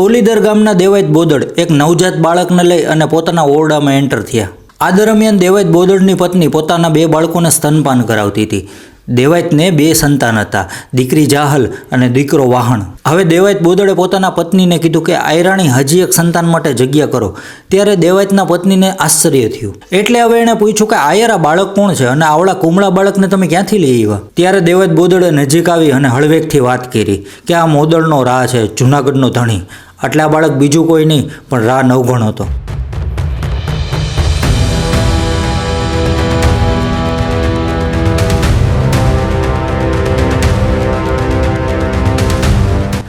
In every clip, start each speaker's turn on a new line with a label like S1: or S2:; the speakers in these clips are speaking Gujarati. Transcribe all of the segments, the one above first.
S1: ઓલીદર ગામના દેવાયત બોદડ એક નવજાત બાળકને લઈ અને પોતાના ઓરડામાં એન્ટર થયા. આ દરમિયાન દેવાયત બોદડની પત્ની પોતાના બે બાળકોને સ્તનપાન કરાવતી હતી. દેવાયતને બે સંતાન હતા, દીકરી જાહલ અને દીકરો વાહણ. હવે દેવાયત બોદડે પોતાના પત્નીને કીધું કે, આયરાણી, હજી એક સંતાન માટે જગ્યા કરો. ત્યારે દેવાયતના પત્નીને આશ્ચર્ય થયું. એટલે હવે એણે પૂછ્યું કે, આયરા બાળક કોણ છે અને આવડા કુમળા બાળકને તમે ક્યાંથી લઈ આવ્યા? ત્યારે દેવાયત બોદડે નજીક આવી અને હળવેકથી વાત કરી કે, આ મોદળનો રાહ છે, જૂનાગઢનો ધણી. એટલે આ બાળક બીજું કોઈ નહીં પણ રા નવગણ હતો.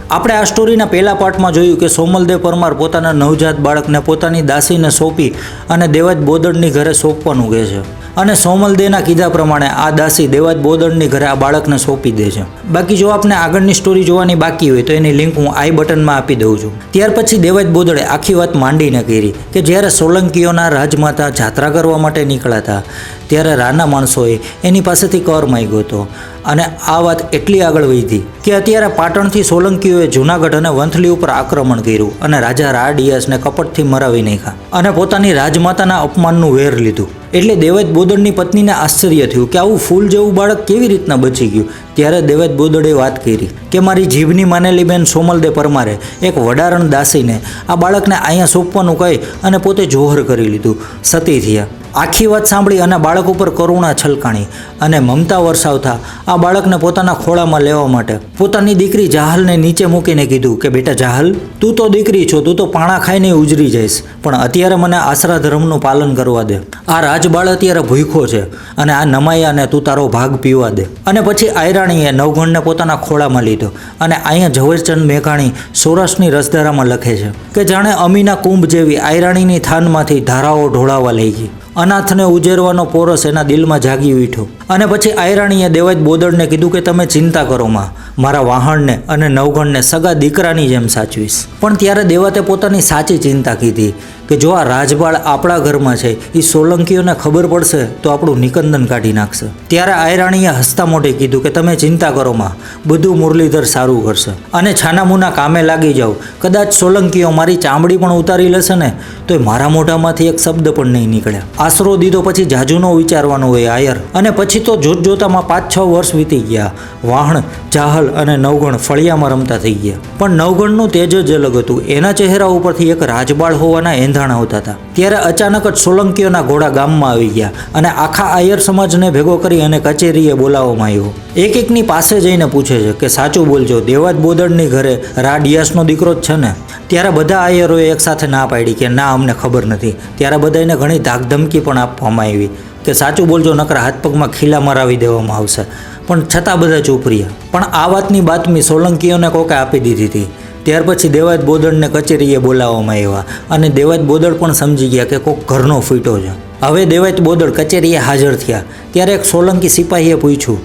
S1: આપણે આ સ્ટોરીના પહેલા પાર્ટમાં જોયું કે સોમલદેવ પરમાર પોતાના નવજાત બાળકને પોતાની દાસીને સોંપી અને દેવાજ બોદડની ઘરે સોંપવાનું કહે છે. અને સોમલદેવના કીધા પ્રમાણે આ દાસી દેવાજ બોદડની ઘરે આ બાળકને સોંપી દે છે. બાકી જો આપને આગળની સ્ટોરી જોવાની બાકી હોય તો એની લિંક હું આઈ બટનમાં આપી દઉં છું. ત્યાર પછી દેવાજ બોદડે આખી વાત માંડીને કરી કે જ્યારે સોલંકીઓના રાજમાતા જાત્રા કરવા માટે નીકળ્યા હતા ત્યારે રાના માણસોએ એની પાસેથી કર માંગ્યો હતો. અને આ વાત એટલી આગળ વધી કે અત્યારે પાટણથી સોલંકીઓએ જૂનાગઢ અને વંથલી ઉપર આક્રમણ કર્યું અને રાજા રાડિયાસને કપટથી મરાવી નાખ્યા અને પોતાની રાજમાતાના અપમાનનું વેર લીધું. એટલે દેવત બોદડની પત્નીને આશ્ચર્ય થયું કે આવું ફૂલ જેવું બાળક કેવી રીતના બચી ગયું? ત્યારે દેવત બોદડે વાત કરી કે મારી જીભની માનેલી બેન સોમલદે પરમારે એક વડારણ દાસીને આ બાળકને અહીંયા સોંપવાનું કહી અને પોતે જોહર કરી લીધું. સતી થયા. આખી વાત સાંભળી અને બાળક ઉપર કરુણા છલકાણી અને મમતા વરસાવતા આ બાળકને પોતાના ખોળામાં લેવા માટે. પોતાની દીકરી જાહલને નીચે મૂકીને કીધું કે, બેટા જાહલ, તું તો દીકરી છો, તું તો પાણા ખાઈને ઉજરી જઈશ, પણ અત્યારે મને આશરા ધર્મનું પાલન કરવા દે. આ રાજબાળ અત્યારે ભૂખો છે અને આ નમાયાને તું તારો ભાગ પીવા દે. અને પછી આયરાણીએ નવગણને પોતાના ખોળામાં લીધો અને અહીંયા ઝવેરચંદ મેઘાણી સૌરાષ્ટ્રની રસધારામાં લખે છે કે, જાણે અમીના કુંભ જેવી આયરાણીની થાનમાંથી ધારાઓ ઢોળાવા લઈ ગઈ. અનાથને ઉજેરવાનો પોરસ એના દિલમાં જાગી ઉઠ્યો. અને પછી આયરાણીએ દેવાજ બોદડને કીધું કે તમે ચિંતા કરો માં, મારા વાહણને અને નવગણને સગા દીકરાની જેમ સાચવીશ. પણ ત્યારે દેવાતે પોતાની સાચી ચિંતા કીધી કે જો આ રાજબાળ આપણા ઘરમાં છે એ સોલંકીઓને ખબર પડશે તો આપણું નિકંદન કાઢી નાખશે. ત્યારે આયરાણીએ હસતા મોઢે કીધું કે તમે ચિંતા કરો માં, બધું મુરલીધર સારું કરશે. અને છાનામુના કામે લાગી જાઓ. કદાચ સોલંકીઓ મારી ચામડી પણ ઉતારી લેશે ને તો મારા મોઢામાંથી એક શબ્દ પણ નહીં નીકળે. આશરો દીધો પછી જાજુનો વિચારવાનો હોય આયર. અને પછી તો જોત જોતામાં પાંચ છ વર્ષ વીતી ગયા. વાહણ જાહલ અને નવગણ ફળિયામાં રમતા થઈ ગયા. પણ નવગણનું તેજ જ અલગ હતું. એના ચહેરા ઉપરથી એક રાજબાળ હોવાના એંધાણ આવતા હતા. ત્યારે અચાનક જ સોલંકીઓના ઘોડા ગામમાં આવી ગયા અને આખા આયર સમાજને ભેગો કરી અને કચેરીએ બોલાવવામાં આવ્યો. એક એકની પાસે જઈને પૂછે છે કે, સાચું બોલજો, દેવાજ બોદડની ઘરે રા ડિયાસનો દીકરો જ છે ને? ત્યારે બધા આયરોએ એકસાથે ના પાડી કે, ના, અમને ખબર નથી. ત્યારે બધાને ઘણી ધાકધમકી પણ આપવામાં આવી. કે સાચું બોલજો નકર હાથ પગમાં ખીલા મરાવી દેવામાં આવશે. પણ છતાં બધા ચૂપ રહ્યા. પણ આ વાતની બાતમી સોલંકીઓને કોકે આપી દીધી હતી. ત્યાર પછી દેવાજ બોદડને કચેરીએ બોલાવવામાં આવ્યા અને દેવાજ બોદડ પણ સમજી ગયા કે કોક ઘરનો ફીટો છે. હવે દેવાજ બોદડ કચેરીએ હાજર થયા. ત્યારે એક સોલંકી સિપાહીએ પૂછ્યું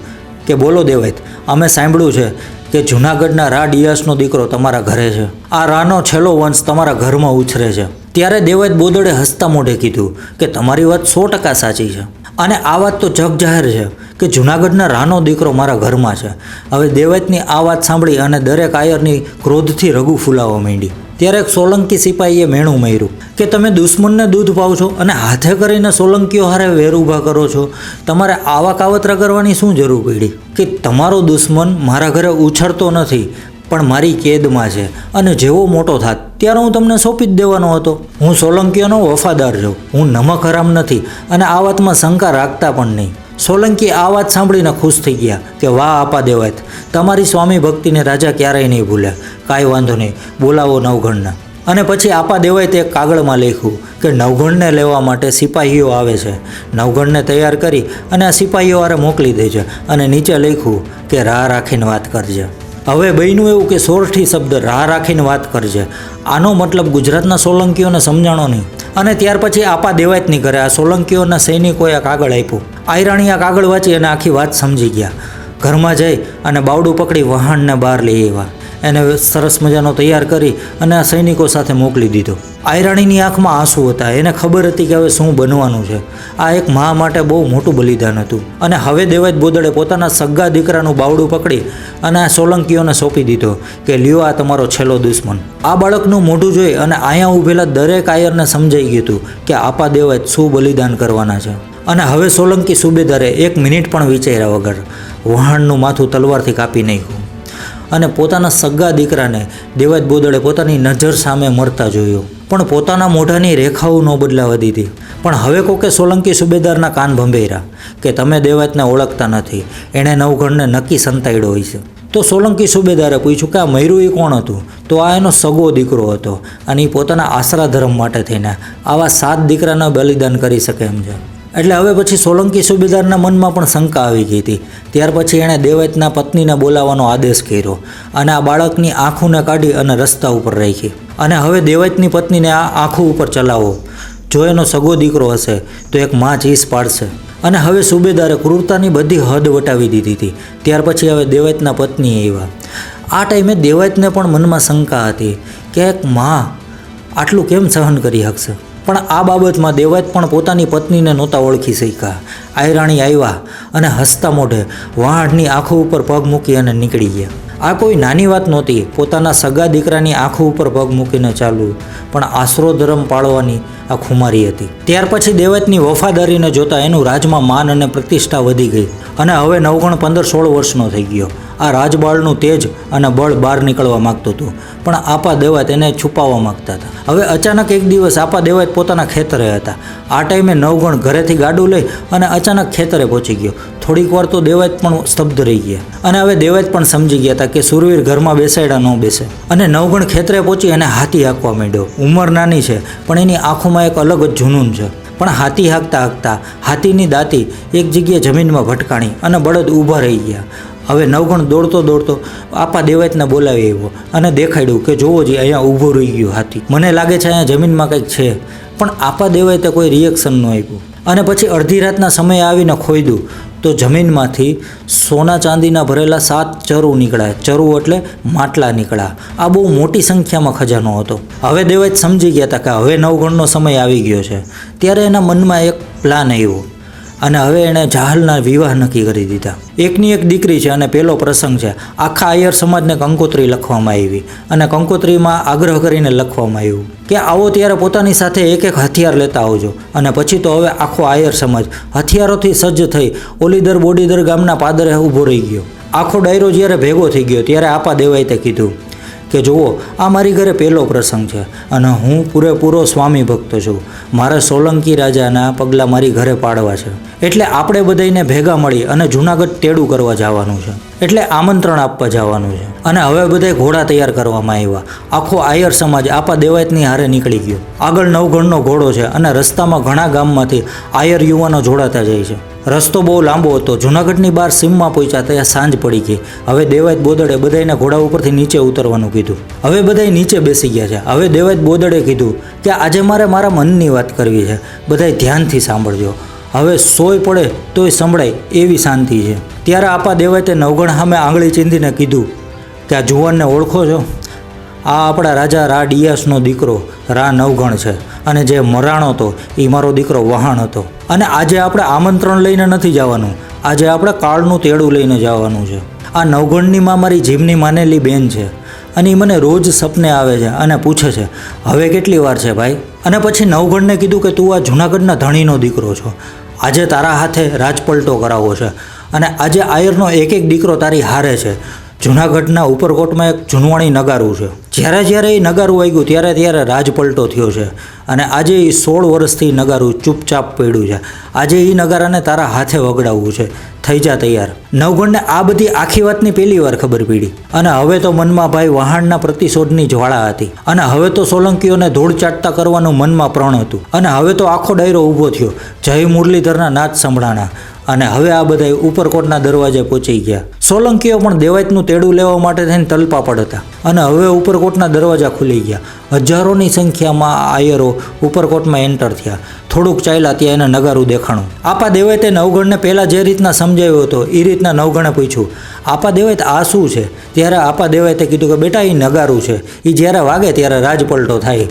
S1: કે બોલો દેવાજ અમે સાંભળ્યું છે કે જૂનાગઢના રા ડિયાસનો દીકરો તમારા ઘરે છે. આ રાનો છેલ્લો વંશ તમારા ઘરમાં ઉછરે છે. ત્યારે દેવાજ બોદડે હસતા મોઢે કીધું કે તમારી વાત સો ટકા સાચી છે. અને આ વાત તો જગ જાહેર છે કે જૂનાગઢના રાનો દીકરો મારા ઘરમાં છે. હવે દેવતની આ વાત સાંભળી અને દરેક આયરની ક્રોધથી રઘુ ફૂલાવા માંડી. ત્યારે એક સોલંકી સિપાહીએ મેણું માર્યું કે તમે દુશ્મનને દૂધ પાવ છો અને હાથે કરીને સોલંકીઓ હારે વેર ઊભા કરો છો. તમારે આવા કાવતરા કરવાની શું જરૂર પડી? કે તમારો દુશ્મન મારા ઘરે ઉછળતો નથી પણ મારી કેદમાં છે અને જેવો મોટો થાત, ત્યારે હું તમને સોંપી જ દેવાનો હતો. હું સોલંકીઓનો વફાદાર છું. હું નમક હરામ નથી અને આ વાતમાં શંકા રાખતા પણ નહીં. સોલંકી આ વાત સાંભળીને ખુશ થઈ ગયા કે, વાહ, આપા દેવાત તમારી સ્વામી ભક્તિને રાજા ક્યારેય નહીં ભૂલે. કાંઈ વાંધો નહીં. બોલાવો નવગણને. અને પછી આપા દેવાય તે કાગળમાં લખ્યું કે, નવગણને લેવા માટે સિપાહીઓ આવે છે. નવગણને તૈયાર કરી અને આ સિપાહીઓ મોકલી દેજે. અને નીચે લખ્યું કે, રાહ રાખીને વાત કરજે. હવે બહેનું એવું કે સોરઠી શબ્દ રાહ રાખીને વાત કરજે. આનો મતલબ ગુજરાતના સોલંકીઓને સમજાણો નહીં. અને ત્યાર પછી આપા દેવાયત નહીં કરે. આ સોલંકીઓના સૈનિકોએ કાગળ આપ્યું. આયરાણી આ કાગળ વાંચી અને આખી વાત સમજી ગયા. ઘરમાં જઈ અને બાવડું પકડી વહાણને બહાર લઈ આવ્યા. એને સરસ મજાનો તૈયાર કરી અને આ સૈનિકો સાથે મોકલી દીધો. આયરાણીની આંખમાં આંસુ હતા. એને ખબર હતી કે હવે શું બનવાનું છે. આ એક મા માટે બહુ મોટું બલિદાન હતું. અને હવે દેવાજ બોદળે પોતાના સગ્ગા દીકરાનું બાવડું પકડી અને આ સોલંકીઓને સોંપી દીધો કે લ્યો આ તમારો છેલ્લો દુશ્મન. આ બાળકનું મોઢું જોઈ અને અહીંયા ઊભેલા દરેક આયરને સમજાઈ ગયું હતું કે આપા દેવાજ શું બલિદાન કરવાના છે. અને હવે સોલંકી સુબેદારે એક મિનિટ પણ વિચાર્યા વગર વહાણનું માથું તલવારથી કાપી નાખ્યું. અને પોતાના સગા દીકરાને દેવાજ બોદળે પોતાની નજર સામે મરતા જોયો. પણ પોતાના મોઢાની રેખાઓ ન બદલાવા દીધી. પણ હવે કોકે સોલંકી સુબેદારના કાન ભંભેરા કે તમે દેવાજને ઓળખતા નથી. એણે નવઘણને નક્કી સંતાડ્યો હોય છે. તો સોલંકી સુબેદારે પૂછ્યું કે આ મૈરુ એ કોણ હતું? તો આ એનો સગો દીકરો હતો અને એ પોતાના આશરા ધર્મ માટે થઈને આવા સાત દીકરાના બલિદાન કરી શકે એમ છે. એટલે હવે પછી સોલંકી સુબેદારના મનમાં પણ શંકા આવી ગઈ હતી. ત્યાર પછી એણે દેવતના પત્નીને બોલાવવાનો આદેશ કર્યો અને આ બાળકની આંખોને કાઢી અને રસ્તા ઉપર રાખી. અને હવે દેવતની પત્નીને આ આંખો ઉપર ચલાવો. જો એનો સગો દીકરો હશે, તો એક માં ચીસ પાડશે. અને હવે સુબેદારે ક્રૂરતાની બધી હદ વટાવી દીધી હતી. ત્યાર પછી હવે દેવતના પત્ની આવ્યા. આ ટાઈમે દેવતને પણ મનમાં શંકા હતી કે એક માં આટલું કેમ સહન કરી શકશે? પણ આ બાબતમાં દેવત પણ પોતાની પત્નીને નહોતા ઓળખી શક્યા. આયરાણી આવ્યા અને હસતા મોઢે વહાણની આંખો ઉપર પગ મૂકી અને નીકળી ગયા. આ કોઈ નાની વાત નહોતી, પોતાના સગા દીકરાની આંખો ઉપર પગ મૂકીને ચાલવું પણ આશરો ધર્મ પાળવાની આ ખુમારી હતી. ત્યાર પછી દેવતની વફાદારીને જોતા એનું રાજમાં માન અને પ્રતિષ્ઠા વધી ગઈ અને હવે નવગણ પંદર સોળ વર્ષનો થઈ ગયો. આ રાજબાળનું તેજ અને બળ બહાર નીકળવા માગતું હતું. પણ આપા દેવાત એને છુપાવવા માગતા હતા. હવે અચાનક એક દિવસ આપા દેવાત પોતાના ખેતરે હતા. આ ટાઈમે નવગણ ઘરેથી ગાડું લઈ અને અચાનક ખેતરે પહોંચી ગયો. થોડીક વાર તો દેવાત પણ સ્તબ્ધ રહી ગયા. અને હવે દેવાત પણ સમજી ગયા હતા કે સુરવીર ઘરમાં બેસાડ્યા ન બેસે. અને નવગણ ખેતરે પહોંચી અને હાથી હાંકવા માંડ્યો. ઉંમર નાની છે, પણ એની આંખોમાં એક અલગ જ જુનૂન છે. પણ હાથી હાંકતા હાંકતા હાથીની દાંતી એક જગ્યાએ જમીનમાં ભટકાણી અને બળદ ઊભા રહી ગયા. હવે નવગણ દોડતો દોડતો આપા દેવાયતને બોલાવી આવ્યો અને દેખાડ્યું કે જોવો જી, અહીંયા ઊભો રહી ગયો હાથી. મને લાગે છે અહીંયા જમીનમાં કંઈક છે. પણ આપા દેવાયતે કોઈ રિએક્શન ન આપ્યું. અને પછી અડધી રાતના સમયે આવીને ખોઈદું તો જમીનમાંથી સોના ચાંદીના ભરેલા સાત ચરુ નીકળ્યા. ચરુ એટલે માટલા નીકળ્યા. આ બહુ મોટી સંખ્યામાં ખજાનો હતો. હવે દેવાજ સમજી ગયા હતા કે હવે નવગણનો સમય આવી ગયો છે. ત્યારે એના મનમાં એક પ્લાન આવ્યો. અને હવે એણે જાહલના વિવાહ નક્કી કરી દીધા. એકની એક દીકરી છે અને પેલો પ્રસંગ છે. આખા આયર સમાજને કંકોત્રી લખવામાં આવી અને કંકોત્રીમાં આગ્રહ કરીને લખવામાં આવ્યું કે આવો ત્યારે પોતાની સાથે એક એક હથિયાર લેતા આવજો. અને પછી તો હવે આખો આયર સમાજ હથિયારોથી સજ્જ થઈ ઓલીદર બોડીદર ગામના પાદરે ઊભો રહી ગયો. આખો ડાયરો જ્યારે ભેગો થઈ ગયો ત્યારે આપા દેવાય તે કીધું કે જુઓ, આ મારી ઘરે પહેલો પ્રસંગ છે અને હું પૂરેપૂરો સ્વામી ભક્ત છું. મારે સોલંકી રાજાના પગલાં મારી ઘરે પાડવા છે. એટલે આપણે બધાને ભેગા મળી અને જૂનાગઢ તેડું કરવા જવાનું છે. એટલે આમંત્રણ આપવા જવાનું છે. અને હવે બધાય ઘોડા તૈયાર કરવામાં આવ્યા. આખો આયર સમાજ આપા દેવાયતની હારે નીકળી ગયો. આગળ નવગણનો ઘોડો છે અને રસ્તામાં ઘણા ગામમાંથી આયર યુવાનો જોડાતા જાય છે. રસ્તો બહુ લાંબો હતો. જૂનાગઢની બહાર સીમમાં પહોંચ્યા ત્યાં સાંજ પડી ગઈ. હવે દેવાયત બોદડે બધાને ઘોડા ઉપરથી નીચે ઉતરવાનું કીધું. હવે બધાય નીચે બેસી ગયા છે. હવે દેવાયત બોદડે કીધું કે આજે મારે મારા મનની વાત કરવી છે. બધાય ધ્યાનથી સાંભળજો. હવે સોય પડે તોય સંભળાય એવી શાંતિ છે. ત્યારે આપા દેવાયતે નવગણ સામે આંગળી ચીંધીને કીધું કે આ જુવાનને ઓળખો છો? આ આપણા રાજા રા ડિયાસનો દીકરો, રા નવગણ છે. અને જે મરાણો હતો એ મારો દીકરો વહાણ હતો. અને આજે આપણે આમંત્રણ લઈને નથી જવાનું. આજે આપણે કાળનું તેડું લઈને જવાનું છે. આ નવગણની માં મારી જીભની માનેલી બેન છે. અને એ મને રોજ સપને આવે છે અને પૂછે છે, હવે કેટલી વાર છે ભાઈ? અને પછી નવગણને કીધું કે, તું આ જૂનાગઢના ધણીનો દીકરો છો. આજે તારા હાથે રાજપલટો કરાવવો છે. અને આજે આયરનો એક એક દીકરો તારી હારે છે. જૂનાગઢના ઉપરકોટમાં એક જૂનવાણી નગારું છે. જ્યારે જ્યારે એ નગારું વાગ્યું ત્યારે ત્યારે રાજપલટો થયો છે અને આજે એ સોળ વર્ષથી નગારું ચૂપચાપ પડ્યું છે. આજે એ નગારાને તારા હાથે વગડાવવું છે. થઈ જા તૈયાર. નવગણને આ બધી આખી વાતની પહેલી વાર ખબર પડી અને હવે તો મનમાં ભાઈ વહાણના પ્રતિશોધની જ્વાળા હતી અને હવે તો સોલંકીઓને ધૂળ ચાટતા કરવાનું મનમાં પ્રણ હતું અને હવે તો આખો ડાયરો ઊભો થયો. જય મુરલીધરના નાચ સંભળાણા. અને હવે આ બધા ઉપરકોટના દરવાજે પહોંચી ગયા. સોલંકીઓ પણ દેવાયતનું તેડું લેવા માટે થઈને તલપાપડ હતા અને હવે ઉપરકોટના દરવાજા ખુલી ગયા. હજારોની સંખ્યામાં આયરો ઉપરકોટમાં એન્ટર થયા. થોડુંક ચાલ્યા ત્યાં એને નગારું દેખાણું. આપા દેવાયતે નવગણને પહેલાં જે રીતના સમજાવ્યો હતો એ રીતના નવગણે પૂછ્યું, આપા દેવાય આ શું છે? ત્યારે આપા દેવાઈતે કીધું કે, બેટા એ નગારું છે. એ જ્યારે વાગે ત્યારે રાજપલટો થાય.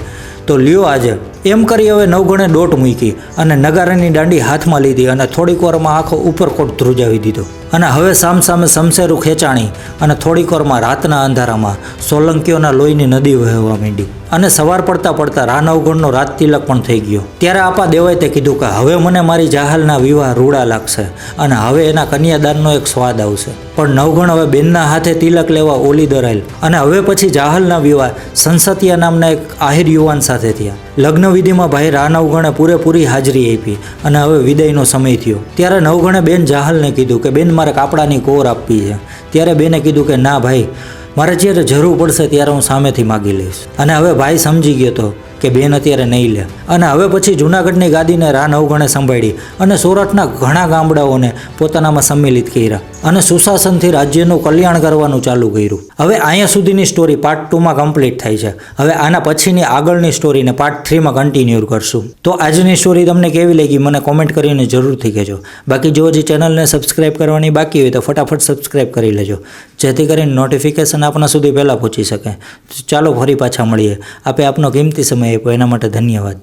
S1: તો લ્યો આજે એમ કરી હવે નવગણે દોટ મૂકી અને નગારાની દાંડી હાથમાં લીધી અને થોડીક વારમાં આખો ઉપરકોટ ધ્રુજાવી દીધો. અને હવે સામ સામે સમસેરું ખેંચાણી અને થોડીક વારમાં રાતના અંધારામાં સોલંકીઓના લોહીની નદી વહેવા માંડી. અને સવાર પડતા પડતા રા નવગણનો રાત તિલક પણ થઈ ગયો. ત્યારે આપા દેવાય તે કીધું કે, હવે મને મારી જાહલના વિવાહ રૂડા લાગશે અને હવે એના કન્યાદાનનો એક સ્વાદ આવશે. પણ નવગણ હવે બેનના હાથે તિલક લેવા ઓલી દરાયેલ અને હવે પછી જાહલના વિવાહ સંસતિયા નામના એક આહિર યુવાન સાથે થયા. લગ્ન વિધિમાં ભાઈ રા નવગણે પૂરેપૂરી હાજરી આપી અને હવે વિદાયનો સમય થયો. ત્યારે નવગણે બેન જાહલને કીધું કે, બેન મારે કાપડાની કોર આપવી છે. ત્યારે બેને કીધું કે, ના ભાઈ, મારે જ્યારે જરૂર પડશે ત્યારે હું સામેથી માગી લઈશ. અને હવે ભાઈ સમજી ગયો હતો કે બેન અત્યારે નહીં લે. અને હવે પછી જૂનાગઢની ગાદીને રાન અવગણે સંભાળી અને સુરતના ઘણા ગામડાઓને પોતાનામાં સંમિલિત કર્યા અને સુશાસનથી રાજ્યનું કલ્યાણ કરવાનું ચાલુ કર્યું. હવે અહીંયા સુધીની સ્ટોરી પાર્ટ ટુમાં કમ્પ્લીટ થાય છે. હવે આના પછીની આગળની સ્ટોરીને પાર્ટ થ્રીમાં કન્ટિન્યુ કરશું. તો આજની સ્ટોરી તમને કેવી લાગી મને કોમેન્ટ કરીને જરૂરથી કહેજો. બાકી જો હજી ચેનલને સબસ્ક્રાઈબ કરવાની બાકી હોય તો ફટાફટ સબસ્ક્રાઈબ કરી લેજો. જેથી કરીને નોટિફિકેશન આપણા સુધી પહેલાં પહોંચી શકે. ચાલો ફરી પાછા મળીએ. આપે આપનો કિંમતી સમય આપ્યો એના માટે ધન્યવાદ.